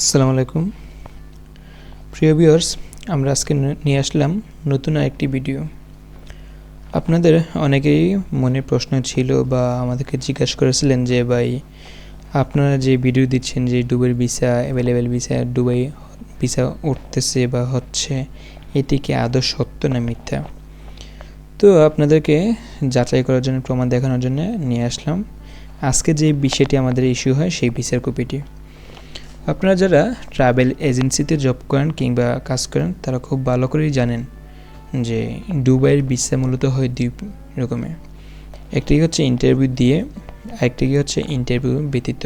আসসালামু আলাইকুম। প্রিয় ভিউয়ার্স, আমরা আজকে নিয়ে আসলাম নতুন আরেকটি ভিডিও। আপনাদের অনেকেই মনে প্রশ্ন ছিল বা আমাদেরকে জিজ্ঞাসা করেছিলেন যে, ভাই, আপনারা যে ভিডিও দিচ্ছেন যে ডুবের visa available visa Dubai visa উঠতেছে বা হচ্ছে, এটি কি আদৌ সত্য না মিথ্যা? তো আপনাদেরকে যাচাই করার জন্য, প্রমাণ দেখানোর জন্য নিয়ে আসলাম। আজকে যে বিষয়টি আমাদের ইস্যু হয়, সেই ভিসার কপিটি। আপনারা যারা ট্রাভেল এজেন্সিতে জব করেন কিংবা কাজ করেন, তারা খুব ভালো করেই জানেন যে দুবাইয়ের ভিসা মূলত হয় দুই রকমের। একটি হচ্ছে ইন্টারভিউ দিয়ে আরেকটি হচ্ছে ইন্টারভিউ ব্যতীত।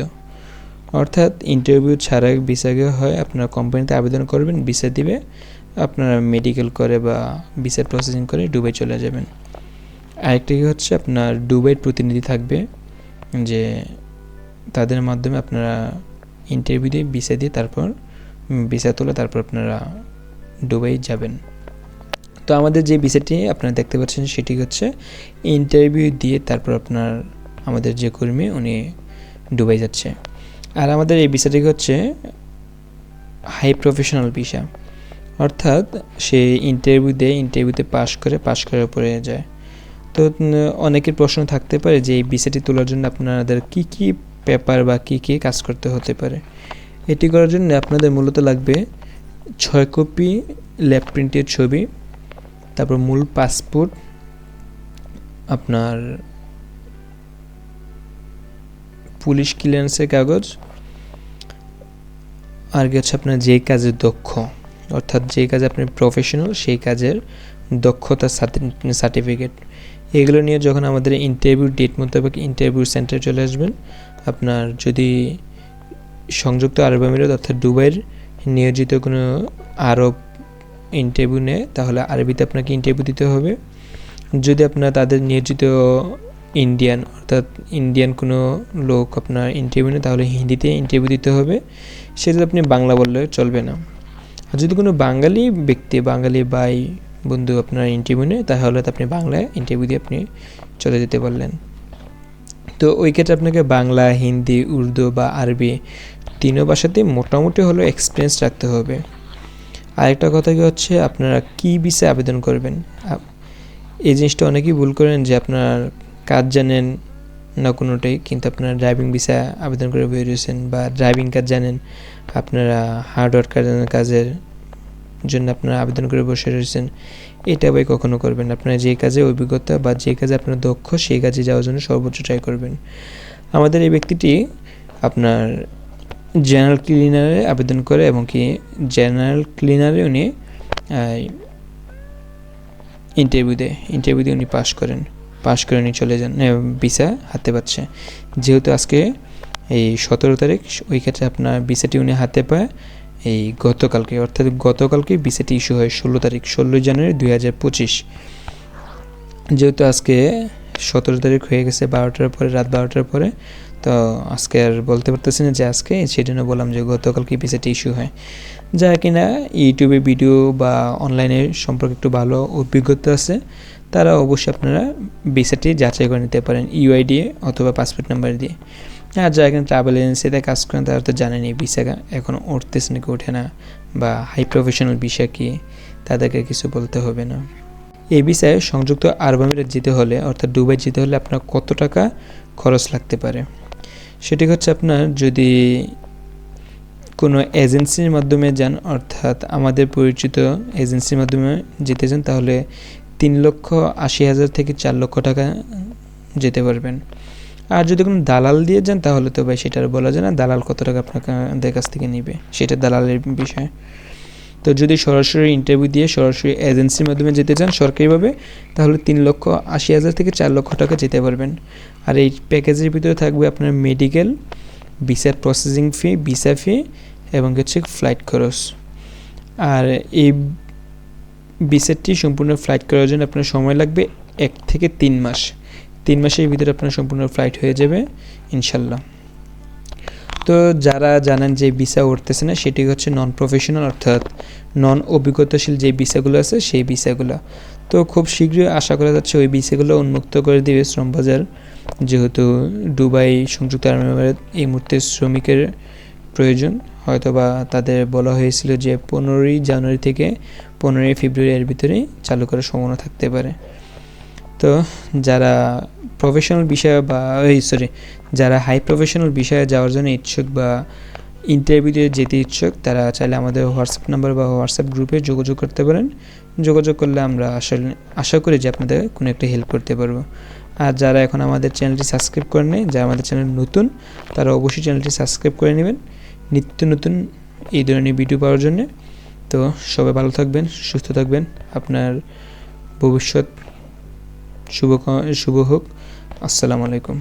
অর্থাৎ ইন্টারভিউ ছাড়া ভিসাকে হয়, আপনারা কোম্পানিতে আবেদন করবেন, ভিসা দিবে, আপনারা মেডিকেল করে বা ভিসা প্রসেসিং করে দুবাই চলে যাবেন। আরেকটি হচ্ছে আপনার দুবাইয়ের প্রতিনিধি থাকবে, যে তাদের মাধ্যমে আপনারা ইন্টারভিউ দিয়ে ভিসা দিয়ে তারপর ভিসা তুলে তারপর আপনারা দুবাই যাবেন। তো আমাদের যে ভিসাটি আপনারা দেখতে পাচ্ছেন সেটি হচ্ছে ইন্টারভিউ দিয়ে তারপর আপনার, আমাদের যে কর্মী উনি দুবাই যাচ্ছে। আর আমাদের এই ভিসাটি হচ্ছে হাই প্রফেশনাল ভিসা অর্থাৎ সে ইন্টারভিউ দেয় ইন্টারভিউতে পাশ করে পাশ করার পরে যায়। তো অনেকের প্রশ্ন থাকতে পারে যে এই ভিসাটি তোলার জন্য আপনাদের কি কি পেপার বা কী কী কাজ করতে হতে পারে। এটি করার জন্য আপনাদের মূলত লাগবে ছয় কপি ল্যাব প্রিন্টের ছবি, তারপর মূল পাসপোর্ট, আপনার পুলিশ ক্লিয়ারেন্সের কাগজ, আর হচ্ছে আপনার যে কাজে দক্ষ, অর্থাৎ যে কাজে আপনি প্রফেশনাল সেই কাজের দক্ষতা সার্টিফিকেট এগুলো নিয়ে যখন আমাদের ইন্টারভিউ ডেট মোতাবেক ইন্টারভিউ সেন্টারে চলে আসবেন, আপনার যদি সংযুক্ত আরব আমিরাত অর্থাৎ দুবাইয়ের নিয়োজিত কোনো আরব ইন্টারভিউ নেয়, তাহলে আরবিতে আপনাকে ইন্টারভিউ দিতে হবে। যদি আপনার তাদের নিয়োজিত ইন্ডিয়ান অর্থাৎ ইন্ডিয়ান কোনো লোক আপনার ইন্টারভিউ নেয়, তাহলে হিন্দিতে ইন্টারভিউ দিতে হবে। সেটা আপনি বাংলা বললে চলবে না। আর যদি কোনো বাঙালি ব্যক্তি, বাঙালি ভাই বন্ধু আপনার ইন্টারভিউ নেয়, তাহলে তো আপনি বাংলায় ইন্টারভিউ দিয়ে আপনি চলে যেতে পারলেন। তো ওই ক্ষেত্রে আপনাকে বাংলা, হিন্দি, উর্দু বা আরবি তিনও ভাষাতেই মোটামুটি হলো এক্সপিরিয়েন্স রাখতে হবে। আরেকটা কথা কি হচ্ছে, আপনারা কী বিষয়ে আবেদন করবেন? এই জিনিসটা অনেকেই ভুল করেন যে আপনার কাজ জানেন না কোনোটাই, কিন্তু আপনারা ড্রাইভিং ভিসা আবেদন করে বের হয়েছেন বা ড্রাইভিং কাজ জানেন, আপনারা হার্ডওয়ার্ক কাজের জন্য আপনারা আবেদন করে বসে রয়েছেন। এটা ভাই কখনো করবেন। আপনার যে কাজে অভিজ্ঞতা বা যে কাজে আপনার দক্ষ, সেই কাজে যাওয়ার জন্য সর্বোচ্চ ট্রাই করবেন। আমাদের এই ব্যক্তিটি আপনার জেনারেল ক্লিনারে আবেদন করে এবং কি জেনারেল ক্লিনারে উনি ইন্টারভিউ দেয়। ইন্টারভিউ দিয়ে উনি পাশ করেন। পাশ করে উনি চলে যান ভিসা হাতে পাচ্ছে। যেহেতু আজকে এই সতেরো তারিখ, ওই ক্ষেত্রে আপনার ভিসাটি উনি হাতে পায়। এই গতকালকে, অর্থাৎ গতকালকে ভিসাটি ইস্যু হয় ষোলো তারিখ, ষোলোই জানুয়ারি দুই হাজার পঁচিশ। যেহেতু আজকে সতেরো তারিখ হয়ে গেছে বারোটার পরে, রাত বারোটার পরে, তো আজকে আর বলতে পারতেছি না যে আজকে সেই জন্য বললাম যে গতকালকে ভিসাটি ইস্যু হয়। যা কিনা ইউটিউবে ভিডিও বা অনলাইনে সম্পর্কে একটু ভালো অভিজ্ঞতা আছে, তারা অবশ্যই আপনারা ভিসাটি যাচাই করে নিতে পারেন ইউআইডি অথবা পাসপোর্ট নাম্বার দিয়ে। আর যারা এখানে ট্রাভেল এজেন্সিতে কাজ করেন, তারা তো জানেনি ভিসা এখন উঠতেছে নাকি ওঠে না, বা হাই প্রফেশনাল ভিসা কি, তাদেরকে কিছু বলতে হবে না। এই ভিসায় সংযুক্ত আরব আমিরাত যেতে হলে, অর্থাৎ দুবাই যেতে হলে আপনার কত টাকা খরচ লাগতে পারে? সেটি হচ্ছে আপনার যদি কোনো এজেন্সির মাধ্যমে যান, অর্থাৎ আমাদের পরিচিত এজেন্সির মাধ্যমে যেতে চান, তাহলে তিন লক্ষ আশি হাজার থেকে চার লক্ষ টাকা যেতে পারবেন। আর যদি কোনো দালাল দিয়ে যান, তাহলে তো ভাই সেটা আর বলা যায় না দালাল কত টাকা আপনাদের কাছ থেকে নেবে। সেটা দালালের বিষয়। তো যদি সরাসরি ইন্টারভিউ দিয়ে সরাসরি এজেন্সির মাধ্যমে যেতে চান সরকারিভাবে, তাহলে তিন লক্ষ আশি হাজার থেকে চার লক্ষ টাকা যেতে পারবেন। আর এই প্যাকেজের ভিতরে থাকবে আপনার মেডিকেল ভিসার প্রসেসিং ফি ভিসা ফি এবং হচ্ছে ফ্লাইট খরচ। আর এই ভিসাটি সম্পূর্ণ ফ্লাইট করার জন্য আপনার সময় লাগবে এক থেকে তিন মাস। তিন মাসের ভিতরে আপনার সম্পূর্ণ ফ্লাইট হয়ে যাবে, ইনশাল্লাহ। তো যারা জানেন যে ভিসা উঠতেছে না, সেটি হচ্ছে নন প্রফেশনাল অর্থাৎ নন অভিজ্ঞতাশীল যে ভিসাগুলো আছে, সেই ভিসাগুলো তো খুব শীঘ্রই আশা করা যাচ্ছে ওই ভিসাগুলো উন্মুক্ত করে দিবে শ্রমবাজার, যেহেতু দুবাই সংযুক্ত আরব এই মুহূর্তে শ্রমিকের প্রয়োজন। হয়তোবা তাদের বলা হয়েছিল যে পনেরোই জানুয়ারি থেকে পনেরোই ফেব্রুয়ারির ভিতরে চালু করার সম্ভাবনা থাকতে পারে। তো যারা প্রফেশনাল বিষয় বা, এই সরি যারা হাই প্রফেশনাল বিষয়ে যাওয়ার জন্য ইচ্ছুক বা ইন্টারভিউতে যেতে ইচ্ছুক, তারা চাইলে আমাদের হোয়াটসঅ্যাপ নাম্বার বা হোয়াটসঅ্যাপ গ্রুপে যোগাযোগ করতে পারেন। যোগাযোগ করলে আমরা আসলে, আশা করি যে আপনাদের কোনো একটা হেল্প করতে পারব। আর যারা এখন আমাদের চ্যানেলটি সাবস্ক্রাইব করে নেয় যারা আমাদের চ্যানেল নতুন, তারা অবশ্যই চ্যানেলটি সাবস্ক্রাইব করে নেবেন। নিত্য নতুন এই ধরনের ভিডিও পাওয়ার জন্য। তো সবাই ভালো থাকবেন, সুস্থ থাকবেন। আপনার ভবিষ্যৎ শুভ শুভ হোক। আসসালামু আলাইকুম।